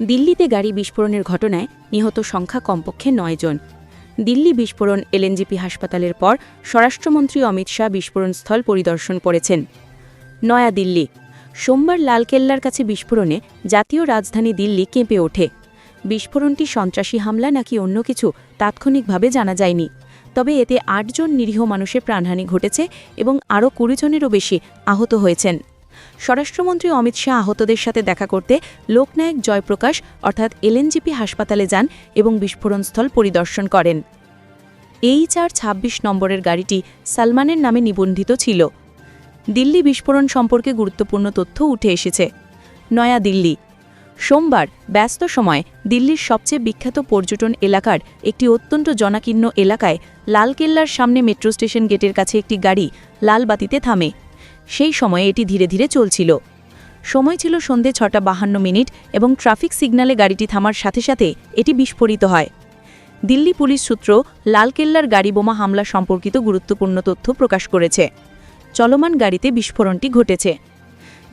দিল্লিতে গাড়ি বিস্ফোরণের ঘটনায় নিহত সংখ্যা কমপক্ষে নয় জন। দিল্লি বিস্ফোরণ এলএনজিপি হাসপাতালের পর স্বরাষ্ট্রমন্ত্রী অমিত শাহ বিস্ফোরণস্থল পরিদর্শন করেছেন। নয়াদিল্লি, সোমবার লালকেল্লার কাছে বিস্ফোরণে জাতীয় রাজধানী দিল্লি কেঁপে ওঠে। বিস্ফোরণটি সন্ত্রাসী হামলা নাকি অন্য কিছু তাৎক্ষণিকভাবে জানা যায়নি। তবে এতে আটজন নিরীহ মানুষের প্রাণহানি ঘটেছে এবং আরও কুড়ি জনেরও বেশি আহত হয়েছেন। স্বরাষ্ট্রমন্ত্রী অমিত শাহ আহতদের সাথে দেখা করতে লোকনায়ক জয়প্রকাশ, অর্থাৎ এলএনজিপি হাসপাতালে যান এবং বিস্ফোরণস্থল পরিদর্শন করেন। এই চার ছাব্বিশ নম্বরের গাড়িটি সালমানের নামে নিবন্ধিত ছিল। দিল্লি বিস্ফোরণ সম্পর্কে গুরুত্বপূর্ণ তথ্য উঠে এসেছে। নয়া দিল্লি সোমবার ব্যস্ত সময় দিল্লির সবচেয়ে বিখ্যাত পর্যটন এলাকার একটি অত্যন্ত জনাকীর্ণ এলাকায় লালকেল্লার সামনে মেট্রো স্টেশন গেটের কাছে একটি গাড়ি লাল বাতিতে থামে। সেই সময়ে এটি ধীরে ধীরে চলছিল। সময় ছিল সন্ধে ছটা বাহান্ন মিনিট এবং ট্রাফিক সিগন্যালে গাড়িটি থামার সাথে সাথে এটি বিস্ফোরিত হয়। দিল্লি পুলিশ সূত্র লালকেল্লার গাড়ি বোমা হামলা সম্পর্কিত গুরুত্বপূর্ণ তথ্য প্রকাশ করেছে। চলমান গাড়িতে বিস্ফোরণটি ঘটেছে।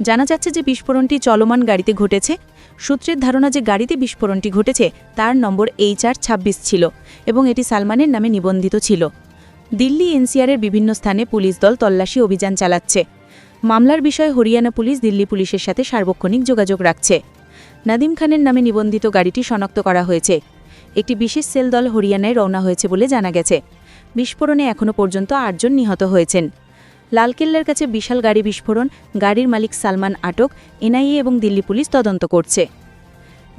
জানা যাচ্ছে যে বিস্ফোরণটি চলমান গাড়িতে ঘটেছে। সূত্রের ধারণা যে গাড়িতে বিস্ফোরণটি ঘটেছে, তার নম্বর এইচ আর ছাব্বিশ ছিল এবং এটি সালমানের নামে নিবন্ধিত ছিল। দিল্লি এনসিআরের বিভিন্ন স্থানে পুলিশ দল তল্লাশি অভিযান চালাচ্ছে। মামলার বিষয়ে হরিয়ানা পুলিশ দিল্লি পুলিশের সাথে সার্বক্ষণিক যোগাযোগ রাখছে। নাদিম খানের নামে নিবন্ধিত গাড়িটি শনাক্ত করা হয়েছে। একটি বিশেষ সেল দল হরিয়ানায় রওনা হয়েছে বলে জানা গেছে। বিস্ফোরণে এখনও পর্যন্ত আটজন নিহত হয়েছেন। লালকেল্লার কাছে বিশাল গাড়ি বিস্ফোরণ, গাড়ির মালিক সালমান আটক, এনআইএ এবং দিল্লি পুলিশ তদন্ত করছে।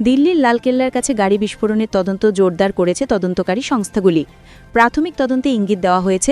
দিল্লির লালকেল্লার কাছে গাড়ি বিস্ফোরণের তদন্ত জোরদার করেছে তদন্তকারী সংস্থাগুলি। প্রাথমিক তদন্তে ইঙ্গিত দেওয়া হয়েছে